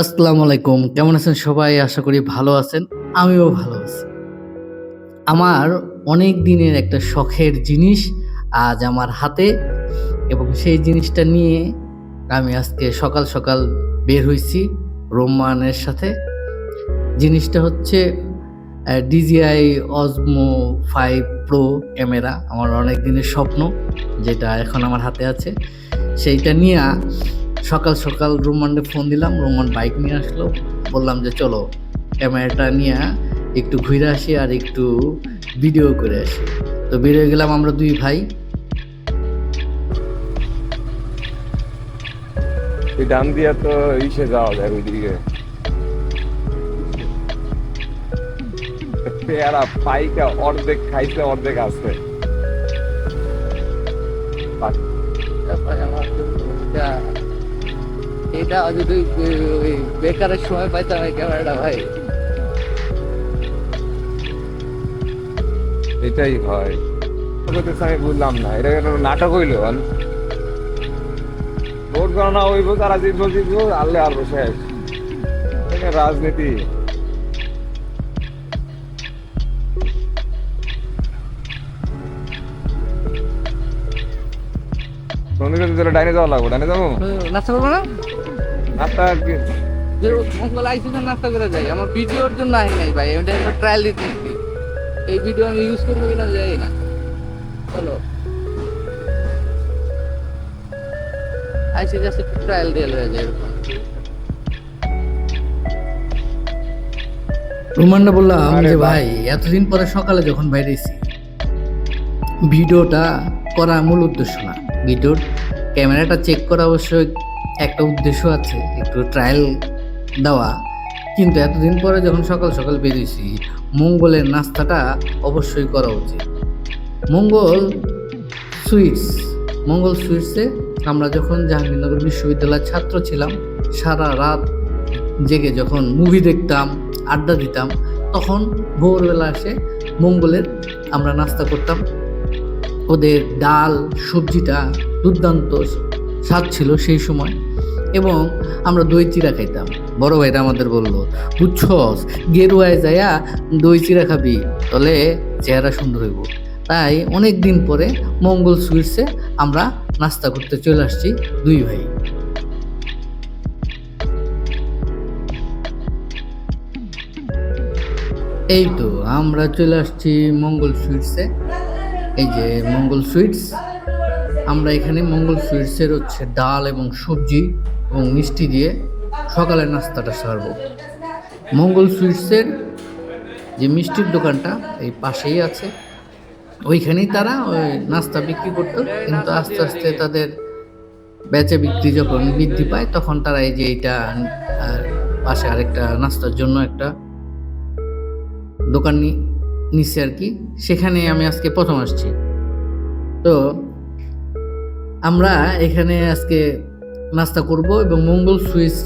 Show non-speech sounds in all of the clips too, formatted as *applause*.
আসসালামু আলাইকুম। কেমন আছেন সবাই? আশা করি ভালো আছেন। আমিও ভালো আছি। আমার অনেক দিনের একটা শখের জিনিস আজ আমার হাতে এবং সেই জিনিসটা নিয়ে আমি আজকে সকাল সকাল বের হয়েছি রোমানের সাথে। জিনিসটা হচ্ছে DJI Osmo five pro camera. আমার অনেক দিনের স্বপ্ন, যেটা এখন আমার হাতে আছে। সেইটা নিয়ে সকাল সকাল রোমানকে ফোন দিলাম রোমান বাইক নিয়ে আসলো। বললাম যে চলো ক্যামেরাটা নিয়ে একটু ঘুরে আসি আর একটু ভিডিও করে আসি। তো বেরিয়ে গেলাম আমরা দুই ভাই। ডান দিয়া তো ইসে যাওয়া যায় ওইদিকে। পেয়ারা পাইকা অর্ধেক খাইছে অর্ধেক আছে। এটা যদি বেকারের সময় পাইতাম এই ক্যামেরাটা ভাই। এটাই হয়। আমি বুঝলাম না এটা একটা নাটক হইল ভোট গণনা হইব তারা জিতবো জিতবো আল্লে আর শেষ। রাজনীতি। ডাইনে যাওয়া লাগবো ডাইনে যাব? নাস্তা করব না? নাস্তা কি- যে মঙ্গল আইসি তো নাস্তা করে যাই আমার ভিডিওর জন্য আই নাই ভাই এটা একটা ট্রায়াল দিতে। এই ভিডিও আমি ইউজ করব কিনা যাই না। চলো। আইসি জাস্ট একটু ট্রায়াল দিয়ে হয়ে যায় এরকম। রুমান্ডা বললাম আরে যে ভাই এতদিন পরে সকালে যখন বাইরেছি ভিডিওটা করা মূল উদ্দেশ্য না। ভিডিওর ক্যামেরাটা চেক করা অবশ্যই একটা উদ্দেশ্য আছে, একটু ট্রায়াল দেওয়া। কিন্তু এতদিন পরে যখন সকাল সকাল বেরিয়েছি মঙ্গলের নাস্তাটা অবশ্যই করা উচিত। মঙ্গল সুইটস, মঙ্গল সুইটসে আমরা যখন জাহাঙ্গীরনগর বিশ্ববিদ্যালয়ের ছাত্র ছিলাম, সারা রাত জেগে যখন মুভি দেখতাম, আড্ডা দিতাম, তখন ভোরবেলা এসে মঙ্গলের আমরা নাস্তা করতাম। ওদের ডাল, সবজিটা দুর্দান্ত স্বাদ ছিল সেই সময়। এবং আমরা দই চিরা খাইতাম। বড় ভাইরা আমাদের বলল, বুঝছস, গেরুয়ায় যাইয়া দই চিরা খাবি তাহলে চেহারা সুন্দর হইব। তাই অনেক দিন পরে মঙ্গল সুইটসে আমরা নাস্তা করতে চলে আসছি দুই ভাই। এই তো আমরা চলে আসছি মঙ্গল সুইটসে। এই যে মঙ্গল সুইটস আমরা এখানে মঙ্গল সুইটসের হচ্ছে ডাল এবং সবজি এবং মিষ্টি দিয়ে সকালের নাস্তাটা সারবো। মঙ্গল সুইটসের যে মিষ্টির দোকানটা এই পাশেই আছে। ওইখানেই তারা ওই নাস্তা বিক্রি করতো, কিন্তু আস্তে আস্তে তাদের বেচা বিক্রি যখন বৃদ্ধি পায়, তখন তারা এই যে এইটা পাশে আরেকটা নাস্তার জন্য একটা দোকান নিচ্ছে আর কি। সেখানে আমি আজকে প্রথম আসছি। তো আমরা এখানে আজকে নাস্তা করব এবং মঙ্গল সুইস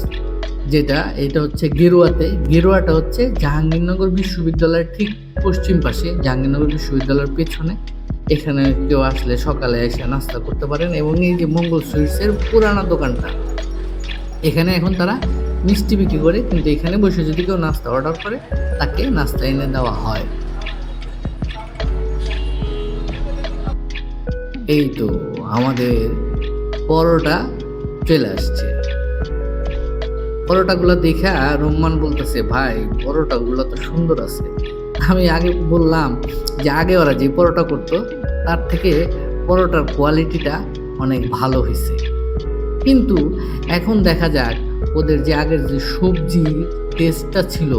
যেটা, এটা হচ্ছে গেরুয়াতে। গেরুয়াটা হচ্ছে জাহাঙ্গীরনগর বিশ্ববিদ্যালয়ের ঠিক পশ্চিম পাশে, জাহাঙ্গীরনগর বিশ্ববিদ্যালয়ের পেছনে। এখানে কেউ আসলে সকালে এসে নাস্তা করতে পারেন এবং এই যে মঙ্গল সুইটসের পুরানা দোকানটা, এখানে এখন তারা মিষ্টি বিক্রি করে, কিন্তু এখানে বসে যদি কেউ নাস্তা অর্ডার করে, তাকে নাস্তা এনে দেওয়া হয়। এই তো আমাদের পরোটা চলে আসছে। পরোটাগুলো দেখে রোমান বলতেছে, ভাই, পরোটাগুলো তো সুন্দর আছে। আমি আগে বললাম যে আগে ওরা যে পরোটা করতো, তার থেকে পরোটার কোয়ালিটিটা অনেক ভালো হয়েছে। কিন্তু এখন দেখা যাক ওদের যে আগের যে সবজি টেস্টটা ছিল,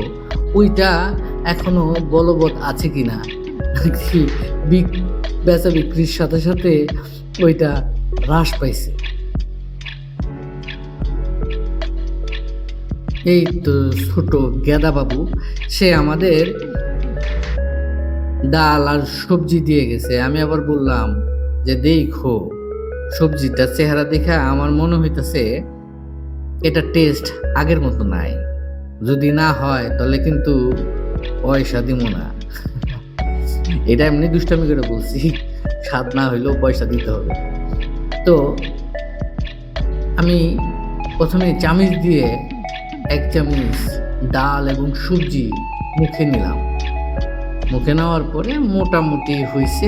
ওইটা এখনও বলবৎ আছে *laughs* কি না বেচা বিক্রির সাথে সাথে ওইটা হ্রাস পাইছে। এই তো ছোট বাবু সে আমাদের ডাল আর সবজি দিয়ে গেছে। আমি আবার বললাম যে দেখো সবজিটা চেহারা দেখে আমার মনে হইতেছে এটা টেস্ট আগের মতো নাই। যদি না হয় তাহলে কিন্তু পয়সা দিব না। এটা এমনি দুষ্টামি করে বলছি। স্বাদ না হইলেও পয়সা দিতে হবে। তো আমি প্রথমে চামিচ দিয়ে এক চামচ ডাল এবং সবজি মুখে নিলাম। মুখে নেওয়ার পরে মোটামুটি হয়েছে,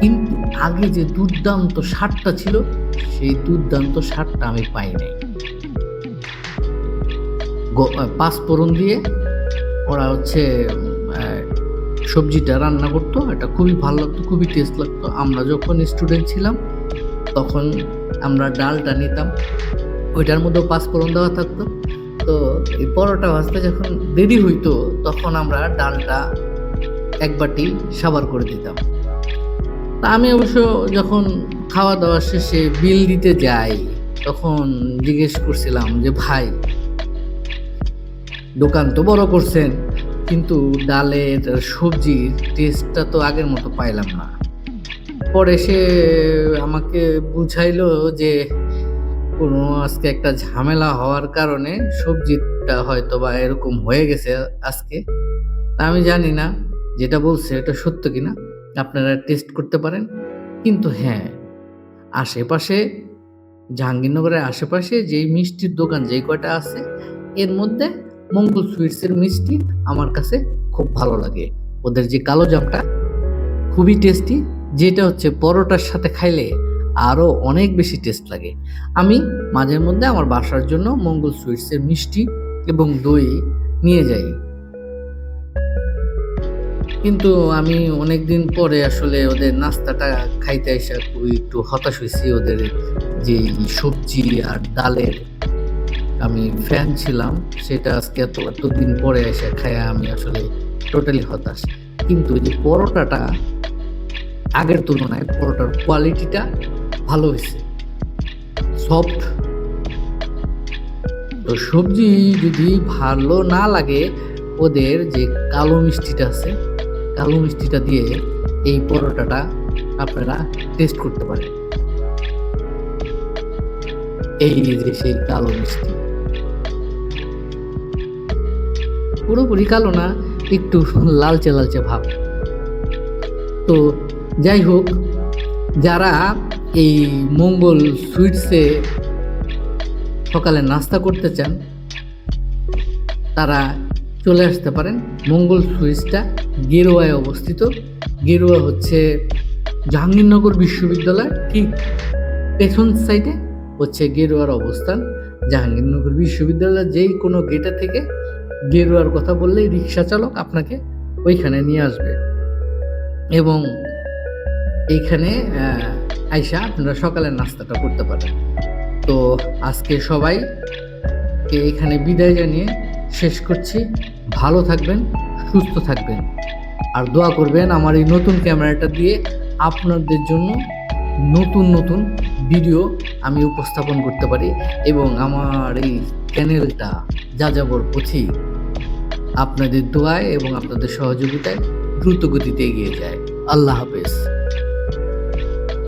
কিন্তু আগে যে দুর্দান্ত স্বাদটা ছিল, সেই দুর্দান্ত স্বাদটা আমি পাই নাই। পাঁচফোড়ন দিয়ে ওরা হচ্ছে সবজিটা রান্না করতো, এটা খুবই ভালো লাগতো, খুবই টেস্ট লাগতো। আমরা যখন স্টুডেন্ট ছিলাম, তখন আমরা ডালটা নিতাম, ওইটার মধ্যেও পাঁচফোড়ন দেওয়া থাকতো। তো এই পরোটা ভাজতে যখন দেরি হইতো, তখন আমরা ডালটা এক বাটি সাবার করে দিতাম। তা আমি অবশ্য যখন খাওয়া দাওয়া শেষে বিল দিতে যাই, তখন জিজ্ঞেস করছিলাম যে, ভাই, দোকান তো বড় করছেন কিন্তু ডালের সবজির টেস্টটা তো আগের মতো পাইলাম না। পরে সে আমাকে বুঝাইলো যে কোনো আজকে একটা ঝামেলা হওয়ার কারণে সবজিটা হয়তো বা এরকম হয়ে গেছে আজকে। আমি জানি না যেটা বলছে এটা সত্য কিনা, আপনারা টেস্ট করতে পারেন। কিন্তু হ্যাঁ আশেপাশে, জাহাঙ্গীরনগরের আশেপাশে যেই মিষ্টির দোকান যেই কয়টা আছে, এর মধ্যে মঙ্গল সুইটসের মিষ্টি আমার কাছে খুব ভালো লাগে। ওদের যে কালো জামটা, খুবই টেস্টি যেটা হচ্ছে পরোটার সাথে খাইলে আরও অনেক বেশি টেস্ট লাগে। আমি মাঝে মধ্যে আমার বাসার জন্য মঙ্গল সুইটসের মিষ্টি এবং দই নিয়ে যাই। কিন্তু আমি অনেক দিন পরে আসলে ওদের নাস্তাটা খাইতে এসে একটু হতাশ হয়েছি। ওদের যে সবজি আর ডালের আমি ফ্যান ছিলাম, সেটা আজকে এত এতদিন পরে এসে খায় আমি আসলে টোটালি হতাশ। কিন্তু যে পরোটাটা, আগের তুলনায় পরোটার কোয়ালিটিটা ভালো হয়েছে। সফট তো সবজি যদি ভালো না লাগে, ওদের যে কালো মিষ্টিটা আছে, কালো মিষ্টিটা দিয়ে এই পরোটাটা আপনারা টেস্ট করতে পারেন। এই যে সেই কালো মিষ্টি। পুরোপুরি কালো না, একটু লালচে লালচে ভাব। তো যাই হোক, যারা এই মঙ্গল সুইটসে সকালে নাস্তা করতে চান, তারা চলে আসতে পারেন মঙ্গল সুইটসটা গেরুয়ায় অবস্থিত। গেরুয়া হচ্ছে জাহাঙ্গীরনগর বিশ্ববিদ্যালয় ঠিক পেছন সাইডে হচ্ছে গেরুয়ার অবস্থান। জাহাঙ্গীরনগর বিশ্ববিদ্যালয়ের যেই কোনো গেটে থেকে গেরুয়ার কথা বললেই রিক্সা চালক আপনাকে ওইখানে নিয়ে আসবে। এবং এইখানে আইসা আপনারা সকালের নাস্তাটা করতে পারেন। তো আজকে সবাই এখানে বিদায় জানিয়ে শেষ করছি। ভালো থাকবেন, সুস্থ থাকবেন। আর দোয়া করবেন আমার এই নতুন ক্যামেরাটা দিয়ে আপনাদের জন্য নতুন নতুন ভিডিও আমি উপস্থাপন করতে পারি এবং আমার এই চ্যানেলটা যাযাবর পথি আপনাদের দোয়ায় এবং আপনাদের সহযোগিতায় দ্রুত গতিতে এগিয়ে যায়। আল্লাহ হাফেজ।